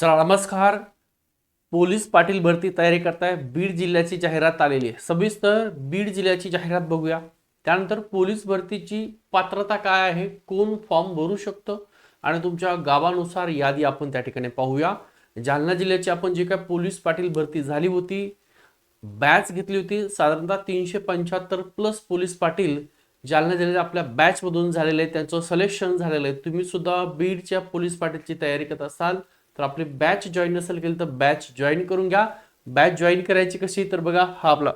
चला नमस्कार. पोलीस पाटील भरती तयारी करताय. बीड जिल्ह्याची जाहिरात आलेली आहे. सविस्तर बीड जिल्ह्याची जाहिरात बघूया. त्यानंतर पोलीस भरतीची पात्रता काय आहे कोण फॉर्म भरू शकतं आणि तुमच्या गावानुसार यादी आपण त्या ठिकाणी पाहूया. जालना जिल्ह्याची आपण जी काय पोलीस पाटील भरती झाली होती बॅच घेतली होती साधारणतः तीनशे पंच्याहत्तर प्लस पोलीस पाटील जालना जिल्ह्याच्या आपल्या बॅचमधून झालेले आहे त्यांचं सलेक्शन झालेलं आहे. तुम्ही सुद्धा बीडच्या पोलीस पाटीलची तयारी करत असाल. तर आपली बॅच जॉईन नसेल केली तर बॅच जॉईन करून घ्या. बॅच जॉईन करायची कशी? तर बघा हा आपला.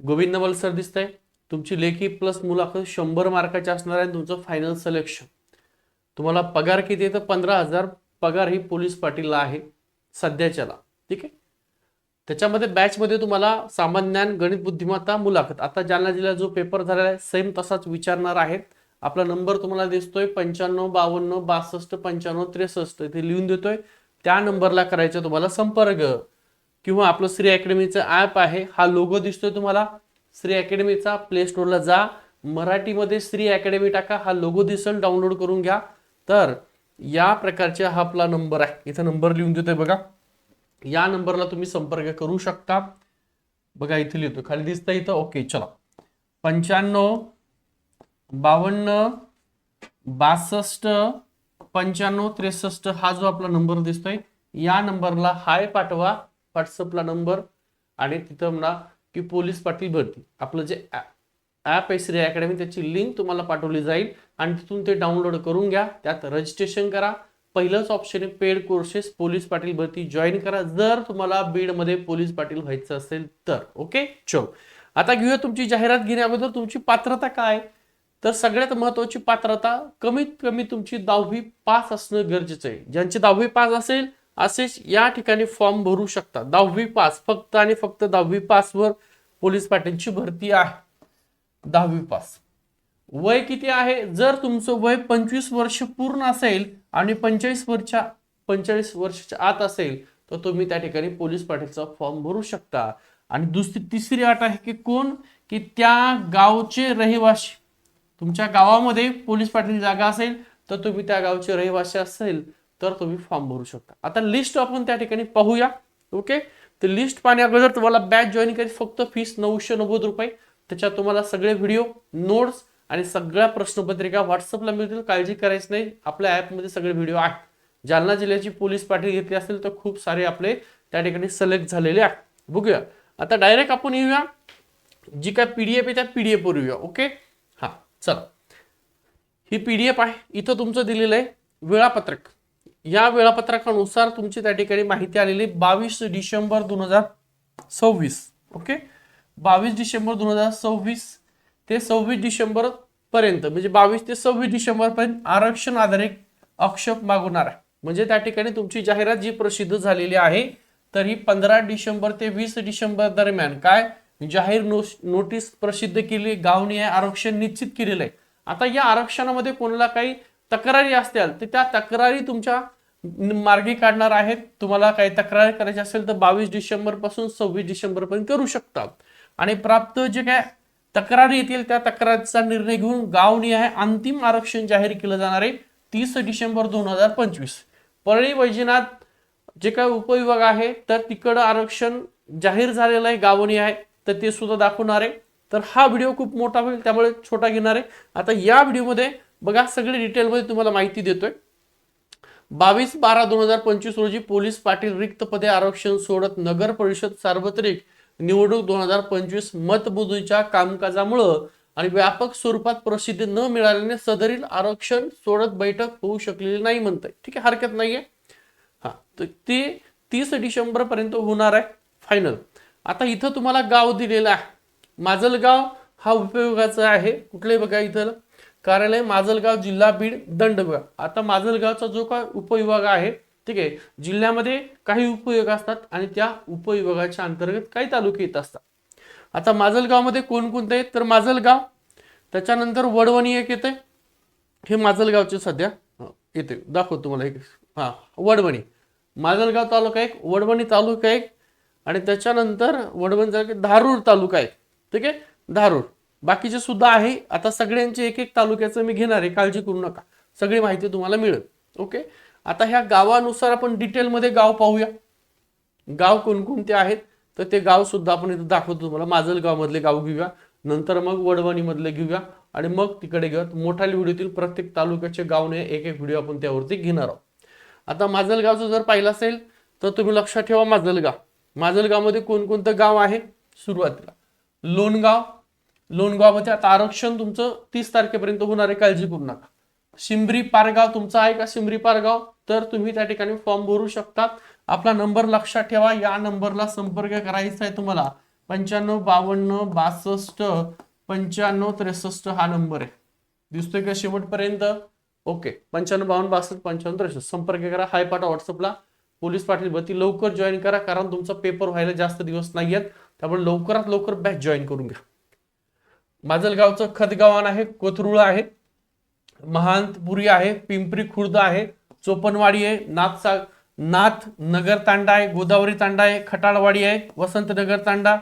गोविंद नवल सर दिसतंय. तुमची लेखी प्लस मुलाखत शंभर मार्काची असणार आहे आणि तुमचं फायनल सिलेक्शन तुम्हाला पगार किती तर पंधरा हजार पगार ही पोलीस पाटीलला आहे सध्याच्याला. ठीक आहे? त्याच्यामध्ये बॅचमध्ये तुम्हाला सामान्य ज्ञान गणित बुद्धिमत्ता मुलाखत. आता जालना जिल्ह्यात जो पेपर झालेला आहे सेम तसाच विचारणार आहेत. आपला नंबर तुम्हाला दिसतोय पंच्याण्णव बावन्न बासष्ट पंच्याण्णव त्रेसष्ट. इथे लिहून देतोय त्या नंबरला करायचा तुम्हाला संपर्क. किंवा आपलं श्री अकॅडमीचं ॲप आहे हा लोगो दिसतोय तुम्हाला. श्री अकॅडमीचा प्ले स्टोअरला जा. मराठीमध्ये श्री अकॅडमी टाका हा लोगो दिसेल डाउनलोड करून घ्या. तर या प्रकारचा हा आपला नंबर आहे. इथं नंबर लिहून देतोय बघा. या नंबरला तुम्ही संपर्क करू शकता. बघा इथे लिहितो खाली दिसतं इथं? ओके चला. पंच्याण्णव बावन्न बासष्ट पंच्याण्णव त्रेसष्ट हा जो आपला नंबर दिसतोय या नंबरला हाय पाठवा व्हॉट्सअपला नंबर आणि तिथं म्हणा की पोलीस पाटील भरती. आपलं जे ॲप आहे श्री अकॅडमी त्याची लिंक तुम्हाला पाठवली जाईल आणि तिथून ते डाउनलोड करून घ्या. त्यात रजिस्ट्रेशन करा. पहिलंच ऑप्शन आहे पेड कोर्सेस पोलीस पाटील भरती. जॉईन करा. जर तुम्हाला बीडमध्ये पोलीस पाटील व्हायचं असेल तर. ओके चलो. आता घेऊया तुमची जाहिरात घेण्या अगोदर तुमची पात्रता काय? तर सगळ्यात महत्वाची पात्रता कमीत कमी तुमची दहावी पास असणं गरजेचं आहे. ज्यांची दहावी पास असेल असेच या ठिकाणी फॉर्म भरू शकता दहावी पास फक्त आणि फक्त दहावी पासवर पोलीस पाटीलची भरती आहे. दहावी पास. वय किती आहे? जर तुमचं वय पंचवीस वर्ष पूर्ण असेल आणि पंचेचाळीस वर्षा पंचेचाळीस वर्षाच्या आत असेल तर तुम्ही त्या ठिकाणी पोलीस पाटीलचा फॉर्म भरू शकता. आणि दुसरी तिसरी अट आहे की कोण? की त्या गावचे रहिवासी. तुमच्या गावामध्ये पोलीस पाटील जागा असेल तर तुम्ही त्या गावचे रहिवासी असेल तर तुम्ही फॉर्म भरू शकता. आता लिस्ट आपण त्या ठिकाणी पाहूया ओके तर लिस्ट पाहण्या अगोदर तुम्हाला बॅच जॉईन करायची फक्त फीस नऊशे नव्वद रुपये. त्याच्यात तुम्हाला सगळे व्हिडिओ नोट्स आणि सगळ्या प्रश्नपत्रिका व्हॉट्सअपला मिळतील. काळजी करायची नाही. आपल्या ॲपमध्ये सगळे व्हिडिओ आहेत. जालना जिल्ह्याची पोलीस पाटील घेतली असेल तर खूप सारे आपले त्या ठिकाणी सिलेक्ट झालेले आहेत. बघूया. आता डायरेक्ट आपण येऊया. जी काय पी डी एफ आहे त्या पी डी एफवर येऊया ओके चला. ही पी डी एफ आहे. इथं तुमचं दिलेलं आहे वेळापत्रक. या वेळापत्रकानुसार तुमची त्या ठिकाणी माहिती आलेली बावीस डिसेंबर दोन हजार सव्वीस. ओके? बावीस डिसेंबर दोन हजार सव्वीस ते सव्वीस डिसेंबर पर्यंत म्हणजे बावीस ते सव्वीस डिसेंबर पर्यंत आरक्षण आधारित आक्षेप मागवणार आहे. म्हणजे त्या ठिकाणी तुमची जाहिरात जी प्रसिद्ध झालेली आहे तर ही पंधरा डिसेंबर ते वीस डिसेंबर दरम्यान. काय? जाहीर नोटीस प्रसिद्ध केली गावनी आहे आरक्षण निश्चित केलेलं आहे. आता या आरक्षणामध्ये कोणाला काही तक्रारी असतील तर त्या तक्रारी तुमच्या मार्गी काढणार आहेत. तुम्हाला काही तक्रार करायची असेल तर बावीस डिसेंबरपासून सव्वीस डिसेंबर पर्यंत करू शकता. आणि प्राप्त जे काय तक्रारी येतील त्या तक्रारीचा निर्णय घेऊन गावनिहाय अंतिम आरक्षण जाहीर केलं जाणार आहे तीस डिसेंबर दोन हजार पंचवीस. परळी वैजनाथ जे काय उपविभाग आहे तर तिकडं आरक्षण जाहीर झालेलं आहे गावनी आहे तर ते सुद्धा दाखवणार आहे. तर हा व्हिडिओ खूप मोठा होईल त्यामुळे छोटा घेणार आहे. आता या व्हिडिओमध्ये बघा सगळे डिटेलमध्ये तुम्हाला माहिती देतोय. बावीस बारा दोन हजार पंचवीस रोजी पोलीस पाटील रिक्त पदे आरक्षण सोडत नगर परिषद सार्वत्रिक निवडणूक दोन हजार पंचवीस मतमोजणीच्या कामकाजामुळं आणि व्यापक स्वरूपात प्रसिद्धी न मिळाल्याने सदरील आरक्षण सोडत बैठक होऊ शकलेली नाही म्हणतंय. ठीक आहे हरकत नाहीये. हा तर ते तीस डिसेंबर पर्यंत होणार आहे फायनल. आता इथं तुम्हाला गाव दिलेलं आहे. माजलगाव हा उपयोगाचा आहे. कुठले बघा इथं. कार्यालय माजलगाव जिल्हा बीड दंड आता माजलगावचा जो काय उपविभाग आहे ठीक आहे जिल्ह्यामध्ये काही उपयोग असतात आणि त्या उपविभागाच्या अंतर्गत काही तालुके येत असतात. आता माजलगावमध्ये कोणकोणते आहेत? तर माजलगाव त्याच्यानंतर वडवणी एक येते हे माजलगावचे सध्या येते दाखवतो तुम्हाला एक. हां वडवणी. माजलगाव तालुका एक वडवणी तालुका एक आणि त्याच्यानंतर वडवण तालुका धारूर तालुका आहे. ठीक आहे? धारूर. बाकीचे सुद्धा आहे. आता सगळ्यांचे एक एक तालुक्याचं मी घेणार आहे. काळजी करू नका. सगळी माहिती तुम्हाला मिळेल. ओके? आता ह्या गावानुसार आपण डिटेलमध्ये गाव पाहूया. गाव कोणकोणते आहेत? तर ते गाव सुद्धा आपण इथं दाखवतो तुम्हाला. माजलगावमधले गाव घेऊया. नंतर मग वडवणीमधले घेऊया. आणि मग तिकडे घेऊयात मोठ्या व्हिडिओतील प्रत्येक तालुक्याचे गावने एक एक व्हिडिओ आपण त्यावरती घेणार आहोत. आता माजलगावचं जर पाहिलं असेल तर तुम्ही लक्षात ठेवा माजलगाव. माजलगावमध्ये कोणकोणतं गाव आहे? सुरुवातीला. लोणगाव. लोणगावमध्ये आता आरक्षण तुमचं तीस तारखेपर्यंत होणार आहे काळजी करू नका. शिंबरी पारगाव तुमचा आहे का शिंबरी पारगाव? तर तुम्ही त्या ठिकाणी फॉर्म भरू शकता. आपला नंबर लक्षात ठेवा. या नंबरला संपर्क करायचा आहे तुम्हाला. पंच्याण्णव बावन्न बासष्ट पंच्याण्णव त्रेसष्ट हा नंबर आहे. दिसतोय का शेवटपर्यंत? ओके पंच्याण्णव बावन्न बासष्ट पंच्याण्णव त्रेसष्ट. संपर्क करा. हाय पाठवा व्हॉट्सअपला पोलीस पाटील भरती लवकर जॉईन करा कारण तुमचा पेपर व्हायला जास्त दिवस नाही आहेत त्यामुळे लवकरात लवकर बॅच जॉईन करून घ्या. माजलगावचं खतगावान आहे कोथरुळ आहे महांतपुरी आहे पिंपरी खुर्द आहे चोपनवाडी आहे नाथसा नाथ नगर तांडा आहे गोदावरी तांडा आहे खटाळवाडी आहे वसंतनगर तांडा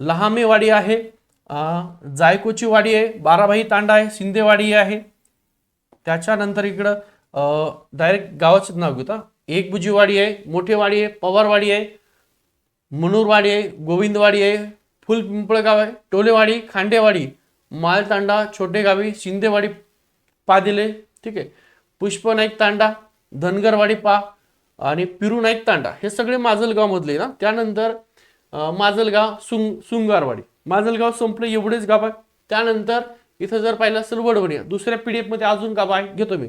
लहामेवाडी आहे जायकोची वाडी आहे बाराभाई तांडा आहे शिंदेवाडी आहे. त्याच्यानंतर इकडं डायरेक्ट गावाचं नाव घेता एकबुजीवाडी आहे मोठेवाडी आहे पवारवाडी आहे मनूरवाडी आहे गोविंदवाडी आहे फुल पिंपळगाव आहे टोलेवाडी खांडेवाडी माळतांडा छोटेगावी शिंदेवाडी पादिले ठीक आहे पुष्पनाईक तांडा धनगरवाडी पा आणि पिरू नाईक तांडा हे सगळे माजलगावमधले ना त्यानंतर माजलगाव सुंग सुंगारवाडी. माजलगाव संपलं एवढेच गाव आहे त्यानंतर इथं जर पाहिलं असेल वडवणी दुसऱ्या पी डी एफमध्ये अजून गाव आहे घेतो मी.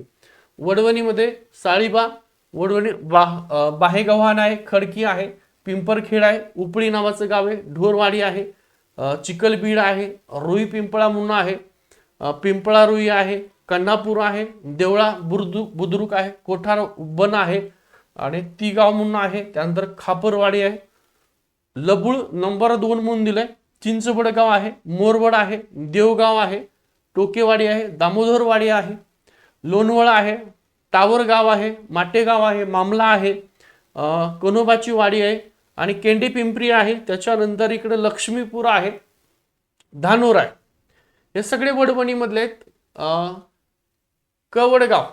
वडवणीमध्ये साळीबा वडवणी बा बाहेगव्हाण आहे खडकी आहे पिंपरखेड आहे उपळी नावाचं गाव आहे ढोरवाडी आहे चिखलबीड आहे रुई पिंपळा म्हणून आहे पिंपळा रुई आहे कन्नापूर आहे देवळा बुर्दू बुद्रुक आहे कोठार बन आहे आणि ती गाव म्हणून आहे त्यानंतर खापरवाडी आहे लबुळ नंबर दोन म्हणून दिलंय चिंचवड गाव आहे मोरवड आहे देवगाव आहे टोकेवाडी आहे दामोदरवाडी आहे लोणवळ आहे टावर गाव आहे माटेगाव आहे मामला आहे कोनोबाची कनोबाची वाडी आहे आणि केंडी पिंपरी आहे. त्याच्यानंतर इकडे लक्ष्मीपूर आहे धानोर आहे. हे सगळे वडवणीमधले आहेत. कवडगाव.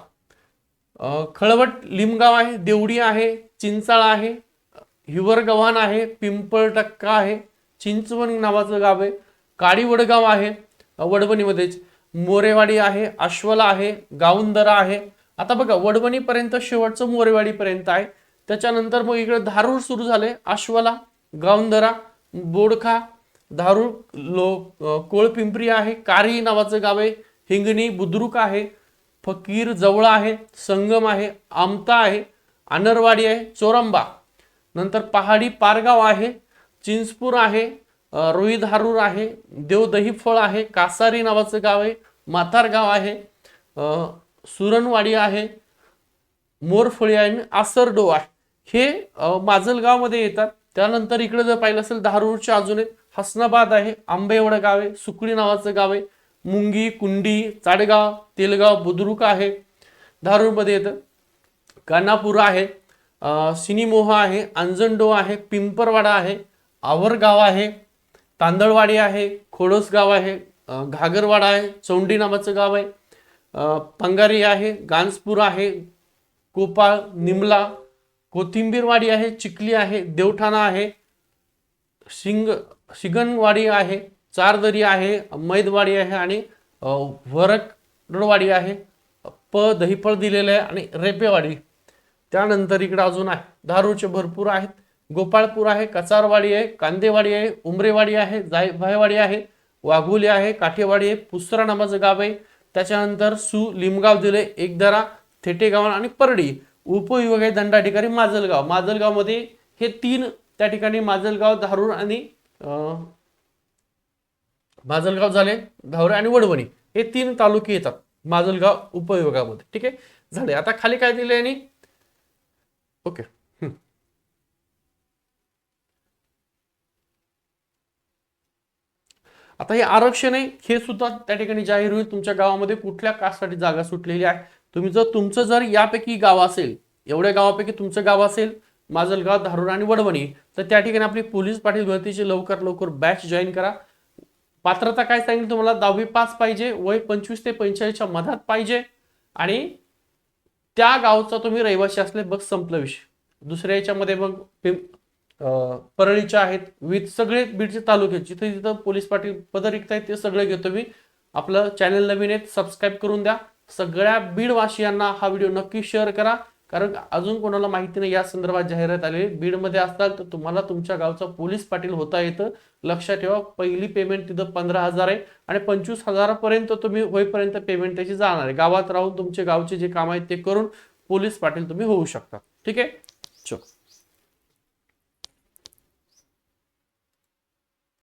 खळवट लिमगाव आहे देवडी आहे चिंचाळ आहे हिवरगव्हाण आहे पिंपळटक्का आहे चिंचवण नावाचं गाव आहे काडीवडगाव आहे वडवणीमध्येच. मोरेवाडी आहे आश्वला आहे गावंदरा आहे आता बघा वडवणीपर्यंत शेवटचं मोरेवाडीपर्यंत आहे. त्याच्यानंतर मग इकडे धारूर सुरू झाले. आश्वाला गावंदरा बोडखा धारूर लो कोळपिंपरी आहे कारी नावाचं गाव आहे हिंगणी बुद्रुक आहे फकीर जवळ आहे संगम आहे आमता आहे आनरवाडी आहे चोरंबा. नंतर पहाडी पारगाव आहे चिंचपूर आहे रोही धारूर आहे देवदही फळ आहे कासारी नावाचं गाव आहे माथार गाव आहे सुरणवाडी आहे मोरफळी आहे आणि आसरडो आहे. हे माजलगावमध्ये येतात. त्यानंतर इकडे जर पाहिलं असेल धारूरच्या अजून एक हसनाबाद आहे आंबेवड गाव आहे सुकळी नावाचं गाव आहे. मुंगी कुंडी चाडगाव तेलगाव बुद्रुक आहे. धारूरमध्ये येतं. कानापूर आहे सिनीमोहा सिनीमोह आहे अंजंडो आहे पिंपरवाडा आहे आवरगाव आहे तांदळवाडी आहे खोडसगाव आहे घागरवाडा आहे चौंडी नावाचं गाव आहे. पंगारी आहे गांजपूर आहे कोपाळ निमला कोथिंबीरवाडी आहे चिखली आहे देवठाणा आहे शिंग शिगणवाडी आहे चारदरी आहे मैदवाडी आहे आणि वरकडवाडी आहे प दहीपळ दिलेलं आहे आणि रेपेवाडी. त्यानंतर इकडं अजून आहे धारूचे भरपूर आहेत गोपाळपूर आहे कचारवाडी आहे कांदेवाडी आहे उमरेवाडी आहे जायभायवाडी आहे वाघोली आहे काठेवाडी आहे पुसरा नावाचं गाव आहे त्याच्यानंतर सु लिमगाव दिले एकदरा थेटेगाव आणि परडी उपविभागीय दंडाधिकारी माजलगाव. माजलगावमध्ये हे तीन त्या ठिकाणी माजलगाव धारूर आणि माजलगाव झाले धावरे आणि वडवणी. हे तीन तालुके येतात माजलगाव उपविभागामध्ये. ठीक आहे? झाले. आता खाली काय दिले यांनी? ओके. आता हे आरक्षण आहे हे सुद्धा त्या ठिकाणी जाहीर होईल. तुमच्या गावामध्ये कुठल्या कास्टसाठी जागा सुटलेली आहे? तुम्ही जर तुमचं जर यापैकी गाव असेल एवढ्या गावापैकी तुमचं गाव असेल माजलगाव धारूर आणि वडवणी तर त्या ठिकाणी आपली पोलीस पाटील भरतीची लवकर लवकर बॅच जॉईन करा. पात्रता काय सांगितलं तुम्हाला? दहावी पास पाहिजे वय पंचवीस ते पंचेचाळीसच्या मधात पाहिजे आणि त्या गावचा तुम्ही रहिवासी असले बघ संपलं विषय. दुसऱ्या याच्यामध्ये मग परळीच्या आहेत. विथ सगळे बीडचे तालुके जिथे जिथं पोलीस पाटील पद रिक्त आहेत ते सगळे घेतो मी. आपलं चॅनल नवीन आहेत सबस्क्राईब करून द्या. सगळ्या बीडवासियांना हा व्हिडिओ नक्की शेअर करा. कारण अजून कोणाला माहिती नाही या संदर्भात जाहिरात आली बीडमध्ये असताल तर तुम्हाला तुमच्या गावचा पोलीस पाटील होता येतं. लक्षात ठेवा पहिली पेमेंट तिथं पंधरा हजार आहे. आणि पंचवीस हजारापर्यंत तुम्ही होईपर्यंत पेमेंट त्याची जाणार आहे. गावात राहून तुमचे गावचे जे काम आहेत ते करून पोलीस पाटील तुम्ही होऊ शकता. ठीक आहे? चल.